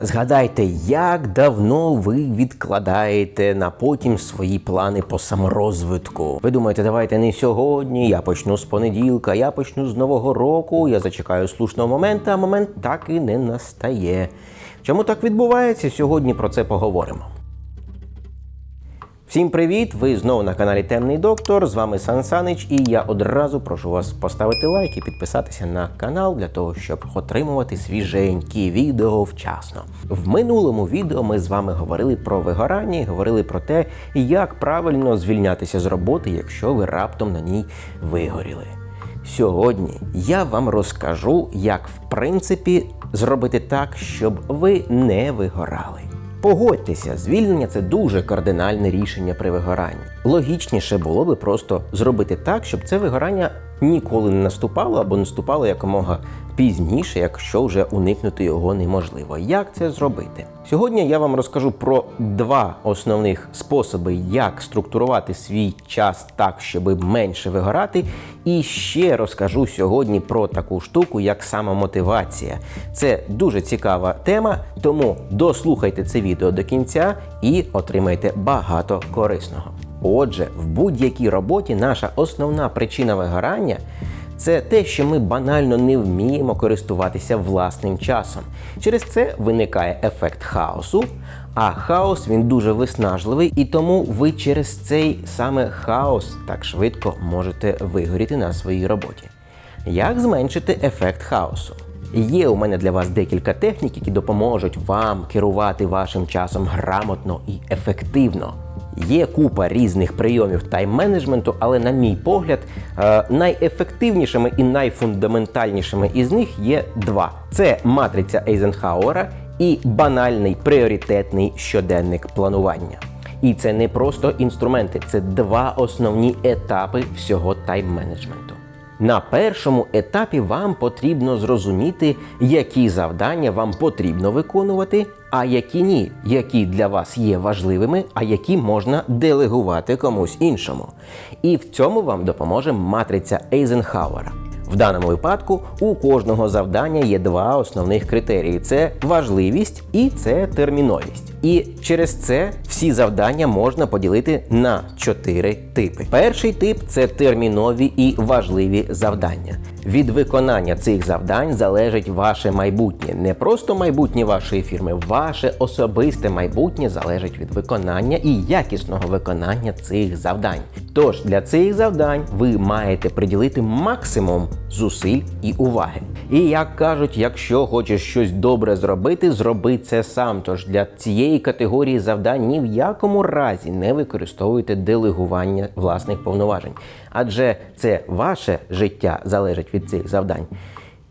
Згадайте, як давно ви відкладаєте на потім свої плани по саморозвитку. Ви думаєте, давайте не сьогодні, я почну з понеділка, я почну з нового року, я зачекаю слушного моменту, а момент так і не настає. Чому так відбувається? Сьогодні про це поговоримо. Всім привіт! Ви знову на каналі Темний Доктор. З вами Сан Санич, і я одразу прошу вас поставити лайк і підписатися на канал для того, щоб отримувати свіженькі відео вчасно. В минулому відео ми з вами говорили про вигорання, і говорили про те, як правильно звільнятися з роботи, якщо ви раптом на ній вигоріли. Сьогодні я вам розкажу, як в принципі зробити так, щоб ви не вигорали. Погодьтеся, звільнення це дуже кардинальне рішення при вигоранні. Логічніше було би просто зробити так, щоб це вигорання ніколи не наступало або наступало якомога пізніше, якщо вже уникнути його неможливо. Як це зробити? Сьогодні я вам розкажу про два основних способи, як структурувати свій час так, щоб менше вигорати. І ще розкажу сьогодні про таку штуку, як самомотивація. Це дуже цікава тема, тому дослухайте це відео до кінця і отримайте багато корисного. Отже, в будь-якій роботі наша основна причина вигорання це те, що ми банально не вміємо користуватися власним часом. Через це виникає ефект хаосу. А хаос він дуже виснажливий, і тому ви через цей саме хаос так швидко можете вигоріти на своїй роботі. Як зменшити ефект хаосу? Є у мене для вас декілька технік, які допоможуть вам керувати вашим часом грамотно і ефективно. Є купа різних прийомів тайм-менеджменту, але, на мій погляд, е, найефективнішими і найфундаментальнішими із них є два: це матриця Ейзенхауера і банальний пріоритетний щоденник планування. І це не просто інструменти, це два основні етапи всього тайм-менеджменту. На першому етапі вам потрібно зрозуміти, які завдання вам потрібно виконувати, а які ні, які для вас є важливими, а які можна делегувати комусь іншому. І в цьому вам допоможе матриця Ейзенхауера. В даному випадку у кожного завдання є два основних критерії: це важливість і це терміновість. І через це всі завдання можна поділити на чотири типи. Перший тип це термінові і важливі завдання. Від виконання цих завдань залежить ваше майбутнє, не просто майбутнє вашої фірми, ваше особисте майбутнє залежить від виконання і якісного виконання цих завдань. Тож для цих завдань ви маєте приділити максимум зусиль і уваги. І як кажуть, якщо хочеш щось добре зробити, зроби це сам. Тож для цієї категорії завдань ні в якому разі не використовуйте делегування власних повноважень, адже це ваше життя залежить від цих завдань.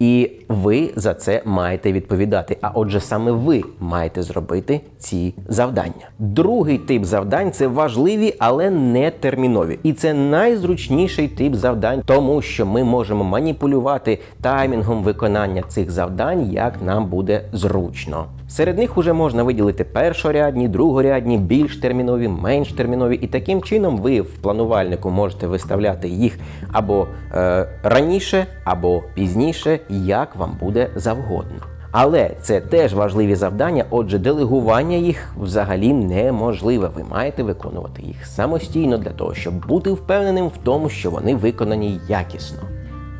І ви за це маєте відповідати. А отже, саме ви маєте зробити ці завдання. Другий тип завдань це важливі, але не термінові. І це найзручніший тип завдань, тому що ми можемо маніпулювати таймінгом виконання цих завдань, як нам буде зручно. Серед них уже можна виділити першорядні, другорядні, більш термінові, менш термінові, і таким чином ви в планувальнику можете виставляти їх або е, раніше, або пізніше, як вам буде завгодно. Але це теж важливі завдання, отже, делегування їх взагалі неможливе. Ви маєте виконувати їх самостійно для того, щоб бути впевненим в тому, що вони виконані якісно.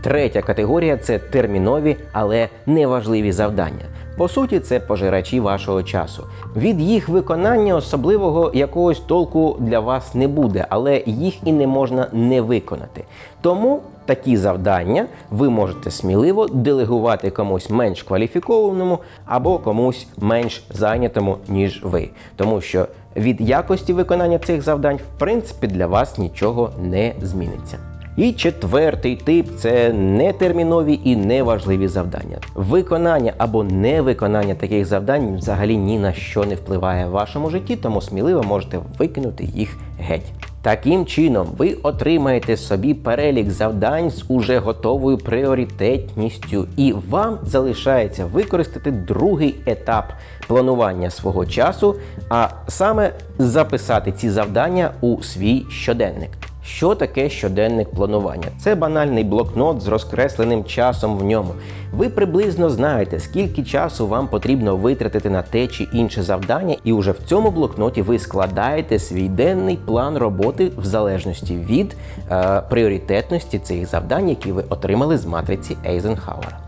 Третя категорія це термінові, але неважливі завдання. По суті, це пожирачі вашого часу. Від їх виконання особливого якогось толку для вас не буде, але їх і не можна не виконати. Тому такі завдання ви можете сміливо делегувати комусь менш кваліфікованому або комусь менш зайнятому, ніж ви. Тому що від якості виконання цих завдань, в принципі, для вас нічого не зміниться. І четвертий тип це нетермінові і неважливі завдання. Виконання або невиконання таких завдань взагалі ні на що не впливає в вашому житті, тому сміливо можете викинути їх геть. Таким чином, ви отримаєте собі перелік завдань з уже готовою пріоритетністю, і вам залишається використати другий етап планування свого часу, а саме записати ці завдання у свій щоденник. Що таке щоденник планування? Це банальний блокнот з розкресленим часом в ньому. Ви приблизно знаєте, скільки часу вам потрібно витратити на те чи інше завдання, і уже в цьому блокноті ви складаєте свій денний план роботи в залежності від е, пріоритетності цих завдань, які ви отримали з матриці Ейзенхауера.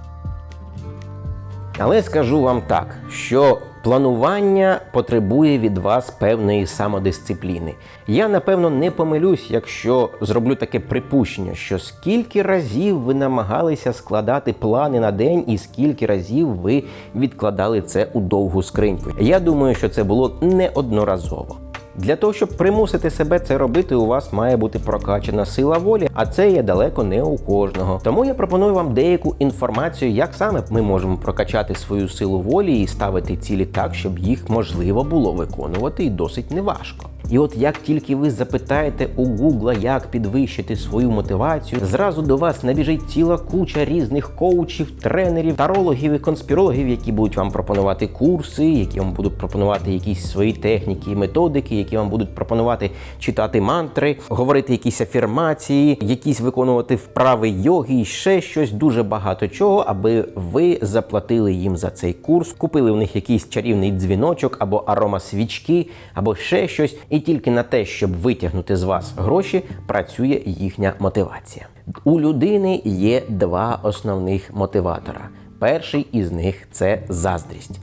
Але скажу вам так, що планування потребує від вас певної самодисципліни. Я напевно не помилюсь, якщо зроблю таке припущення, що скільки разів ви намагалися складати плани на день, і скільки разів ви відкладали це у довгу скриньку. Я думаю, що це було неодноразово. Для того, щоб примусити себе це робити, у вас має бути прокачана сила волі, а це є далеко не у кожного. Тому я пропоную вам деяку інформацію, як саме ми можемо прокачати свою силу волі і ставити цілі так, щоб їх можливо було виконувати і досить неважко. І от як тільки ви запитаєте у Гугла, як підвищити свою мотивацію, зразу до вас набіжить ціла куча різних коучів, тренерів, тарологів і конспірологів, які будуть вам пропонувати курси, які вам будуть пропонувати якісь свої техніки і методики, які вам будуть пропонувати читати мантри, говорити якісь афірмації, якісь виконувати вправи йоги і ще щось дуже багато чого, аби ви заплатили їм за цей курс, купили в них якийсь чарівний дзвіночок або арома свічки, або ще щось. І тільки на те, щоб витягнути з вас гроші, працює їхня мотивація. У людини є два основних мотиватора. Перший із них це заздрість.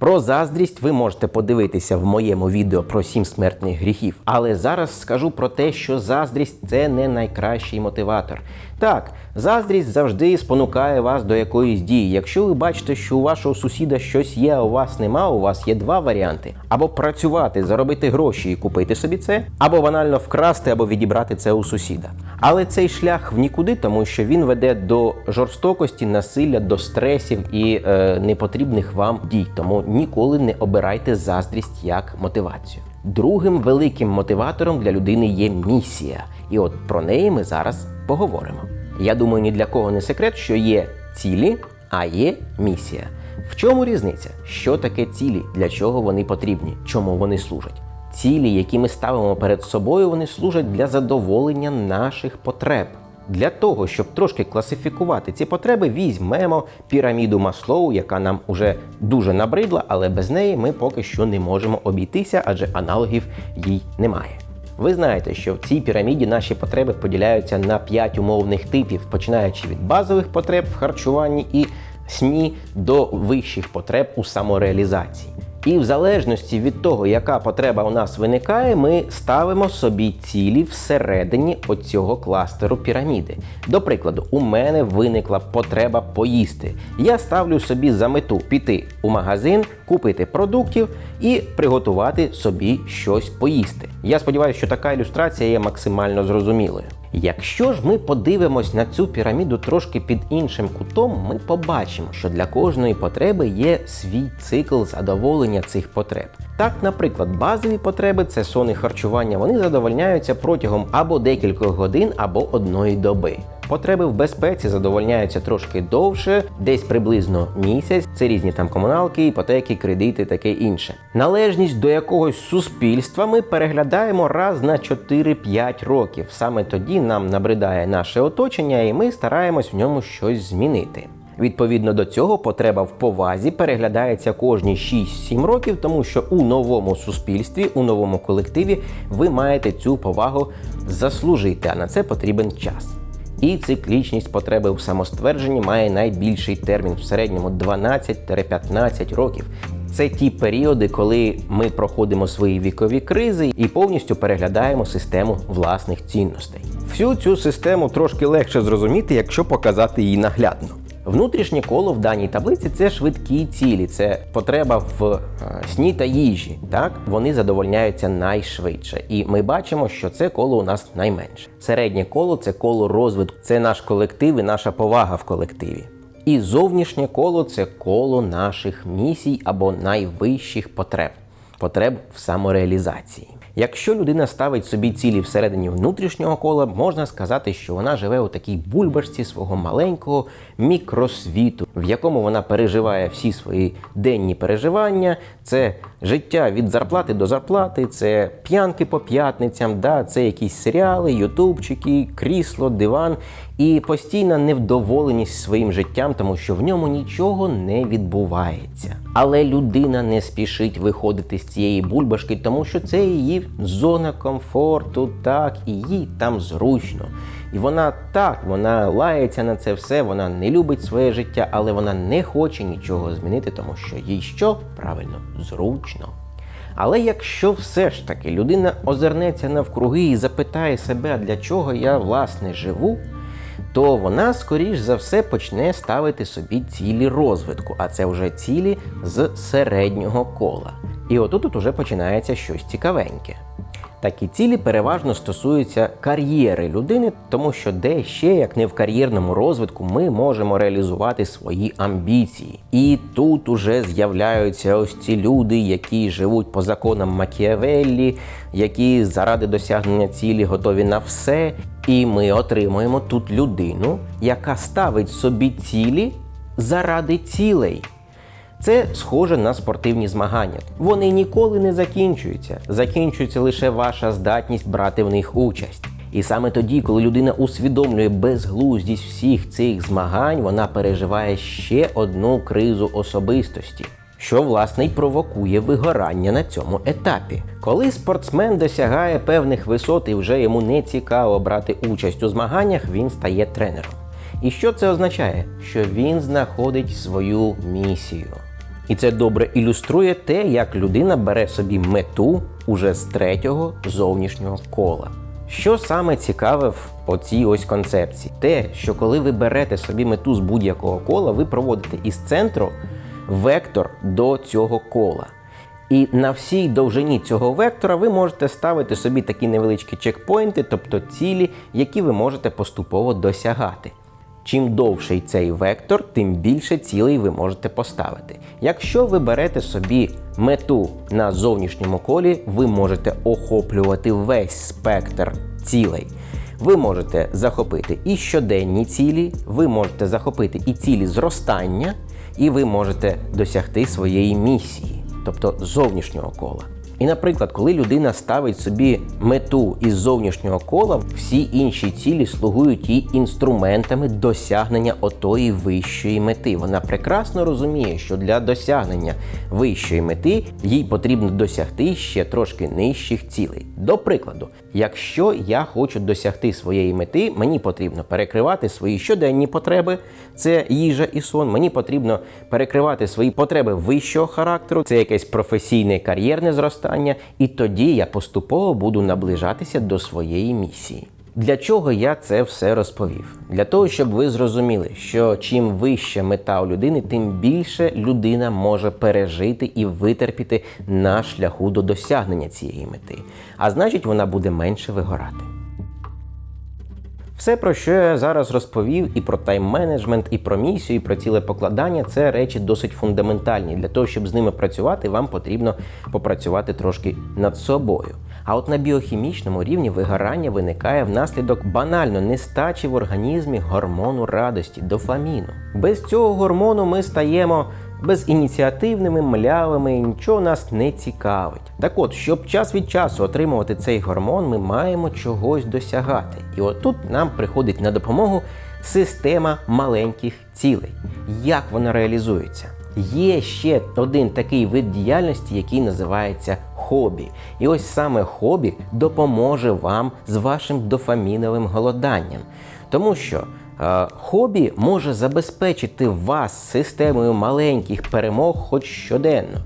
Про заздрість ви можете подивитися в моєму відео про сім смертних гріхів. Але зараз скажу про те, що заздрість це не найкращий мотиватор. Так, заздрість завжди спонукає вас до якоїсь дії. Якщо ви бачите, що у вашого сусіда щось є, а у вас нема, у вас є два варіанти: або працювати, заробити гроші і купити собі це, або банально вкрасти або відібрати це у сусіда. Але цей шлях в нікуди, тому що він веде до жорстокості, насилля, до стресів і е, непотрібних вам дій. Тому ніколи не обирайте заздрість як мотивацію. Другим великим мотиватором для людини є місія, і от про неї ми зараз поговоримо. Я думаю, ні для кого не секрет, що є цілі, а є місія. В чому різниця? Що таке цілі? Для чого вони потрібні? Чому вони служать? Цілі, які ми ставимо перед собою, вони служать для задоволення наших потреб. Для того, щоб трошки класифікувати ці потреби, візьмемо піраміду Маслоу, яка нам уже дуже набридла, але без неї ми поки що не можемо обійтися, адже аналогів їй немає. Ви знаєте, що в цій піраміді наші потреби поділяються на 5 умовних типів, починаючи від базових потреб в харчуванні і сні до вищих потреб у самореалізації. І в залежності від того, яка потреба у нас виникає, ми ставимо собі цілі всередині оцього кластеру піраміди. До прикладу, у мене виникла потреба поїсти. Я ставлю собі за мету піти у магазин, купити продуктів і приготувати собі щось поїсти. Я сподіваюся, що така ілюстрація є максимально зрозумілою. Якщо ж ми подивимось на цю піраміду трошки під іншим кутом, ми побачимо, що для кожної потреби є свій цикл задоволення цих потреб. Так, наприклад, базові потреби це сон і харчування, вони задовольняються протягом або декількох годин, або одної доби. Потреби в безпеці задовольняються трошки довше, десь приблизно місяць. Це різні там комуналки, іпотеки, кредити, таке інше. Належність до якогось суспільства ми переглядаємо раз на 4-5 років. Саме тоді нам набридає наше оточення, і ми стараємось в ньому щось змінити. Відповідно до цього, потреба в повазі переглядається кожні 6-7 років, тому що у новому суспільстві, у новому колективі ви маєте цю повагу заслужити, а на це потрібен час. І циклічність потреби в самоствердженні має найбільший термін в середньому 12-15 років. Це ті періоди, коли ми проходимо свої вікові кризи і повністю переглядаємо систему власних цінностей. Всю цю систему трошки легше зрозуміти, якщо показати її наглядно. Внутрішнє коло в даній таблиці це швидкі цілі, це потреба в е, сні та їжі. Так вони задовольняються найшвидше, і ми бачимо, що це коло у нас найменше. Середнє коло це коло розвитку, це наш колектив і наша повага в колективі. І зовнішнє коло це коло наших місій або найвищих потреб. потреб в самореалізації. Якщо людина ставить собі цілі всередині внутрішнього кола, можна сказати, що вона живе у такій бульбашці свого маленького мікросвіту, в якому вона переживає всі свої денні переживання. Це життя від зарплати до зарплати, це п'янки по п'ятницям, да, це якісь серіали, ютубчики, крісло, диван і постійна невдоволеність своїм життям, тому що в ньому нічого не відбувається. Але людина не спішить виходити з цієї бульбашки, тому що це її зона комфорту, так, і їй там зручно. І вона так, вона лається на це все, вона не любить своє життя, але вона не хоче нічого змінити, тому що їй що правильно зручно. Але якщо все ж таки людина озирнеться навкруги і запитає себе, для чого я власне живу, то вона, скоріш за все, почне ставити собі цілі розвитку, а це вже цілі з середнього кола. І отут от уже починається щось цікавеньке. Такі цілі переважно стосуються кар'єри людини, тому що де ще, як не в кар'єрному розвитку, ми можемо реалізувати свої амбіції. І тут уже з'являються ось ці люди, які живуть по законам Макіавеллі, які заради досягнення цілі готові на все. І ми отримуємо тут людину, яка ставить собі цілі заради цілей. Це схоже на спортивні змагання. Вони ніколи не закінчуються. Закінчується лише ваша здатність брати в них участь. І саме тоді, коли людина усвідомлює безглуздість всіх цих змагань, вона переживає ще одну кризу особистості, що власне й провокує вигорання на цьому етапі. Коли спортсмен досягає певних висот і вже йому не цікаво брати участь у змаганнях, він стає тренером. І що це означає? Що він знаходить свою місію. І це добре ілюструє те, як людина бере собі мету уже з третього зовнішнього кола. Що саме цікаве в оцій ось концепції? Те, що коли ви берете собі мету з будь-якого кола, ви проводите із центру вектор до цього кола. І на всій довжині цього вектора ви можете ставити собі такі невеличкі чекпоінти, тобто цілі, які ви можете поступово досягати. Чим довший цей вектор, тим більше цілей ви можете поставити. Якщо ви берете собі мету на зовнішньому колі, ви можете охоплювати весь спектр цілей. Ви можете захопити і щоденні цілі, ви можете захопити і цілі зростання, і ви можете досягти своєї місії, тобто зовнішнього кола. І, наприклад, коли людина ставить собі мету із зовнішнього кола, всі інші цілі слугують їй інструментами досягнення отої вищої мети. Вона прекрасно розуміє, що для досягнення вищої мети їй потрібно досягти ще трошки нижчих цілей. До прикладу, якщо я хочу досягти своєї мети, мені потрібно перекривати свої щоденні потреби, це їжа і сон. Мені потрібно перекривати свої потреби вищого характеру, це якесь професійне кар'єрне зростання. І тоді я поступово буду наближатися до своєї місії. Для чого я це все розповів? Для того, щоб ви зрозуміли, що чим вища мета у людини, тим більше людина може пережити і витерпіти на шляху до досягнення цієї мети. А значить, вона буде менше вигорати. Все, про що я зараз розповів, і про тайм-менеджмент, і про місію, і про цілепокладання це речі досить фундаментальні. Для того, щоб з ними працювати, вам потрібно попрацювати трошки над собою. А от на біохімічному рівні вигорання виникає внаслідок банально нестачі в організмі гормону радості, дофаміну. Без цього гормону ми стаємо безініціативними, млявими, нічого нас не цікавить. Так от, щоб час від часу отримувати цей гормон, ми маємо чогось досягати. І от тут нам приходить на допомогу система маленьких цілей. Як вона реалізується? Є ще один такий вид діяльності, який називається хобі. І ось саме хобі допоможе вам з вашим дофаміновим голоданням. Тому що хобі може забезпечити вас системою маленьких перемог хоч щоденно.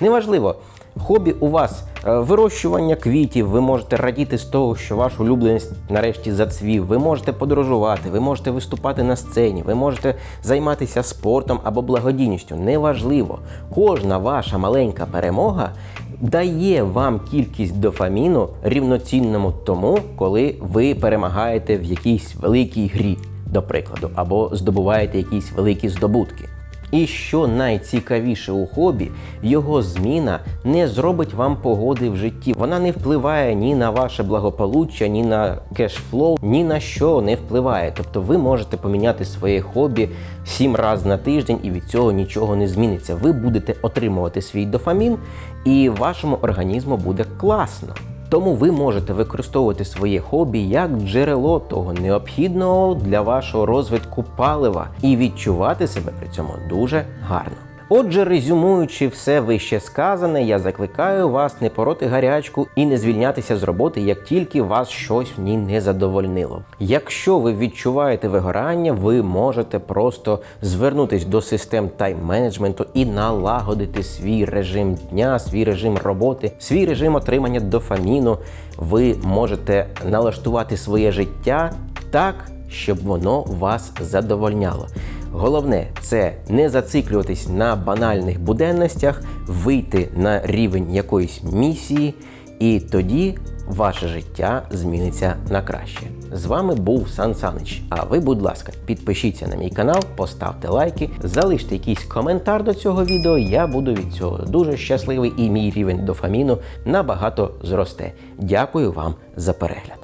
Неважливо, хобі у вас е, вирощування квітів, ви можете радіти з того, що ваш улюбленець нарешті зацвів, ви можете подорожувати, ви можете виступати на сцені, ви можете займатися спортом або благодійністю. Неважливо, кожна ваша маленька перемога дає вам кількість дофаміну рівноцінному тому, коли ви перемагаєте в якійсь великій грі, до прикладу, або здобуваєте якісь великі здобутки. І що найцікавіше у хобі, його зміна не зробить вам погоди в житті. Вона не впливає ні на ваше благополуччя, ні на кешфлоу, ні на що не впливає. Тобто ви можете поміняти своє хобі сім разів на тиждень, і від цього нічого не зміниться. Ви будете отримувати свій дофамін, і вашому організму буде класно. Тому ви можете використовувати своє хобі як джерело того необхідного для вашого розвитку палива і відчувати себе при цьому дуже гарно. Отже, резюмуючи все вище сказане, я закликаю вас не пороти гарячку і не звільнятися з роботи, як тільки вас щось в ній не задовольнило. Якщо ви відчуваєте вигорання, ви можете просто звернутись до систем тайм-менеджменту і налагодити свій режим дня, свій режим роботи, свій режим отримання дофаміну. Ви можете налаштувати своє життя так, щоб воно вас задовольняло. Головне це не зациклюватись на банальних буденностях, вийти на рівень якоїсь місії, і тоді ваше життя зміниться на краще. З вами був Сан Санич. А ви, будь ласка, підпишіться на мій канал, поставте лайки, залиште якийсь коментар до цього відео. Я буду від цього дуже щасливий і мій рівень дофаміну набагато зросте. Дякую вам за перегляд.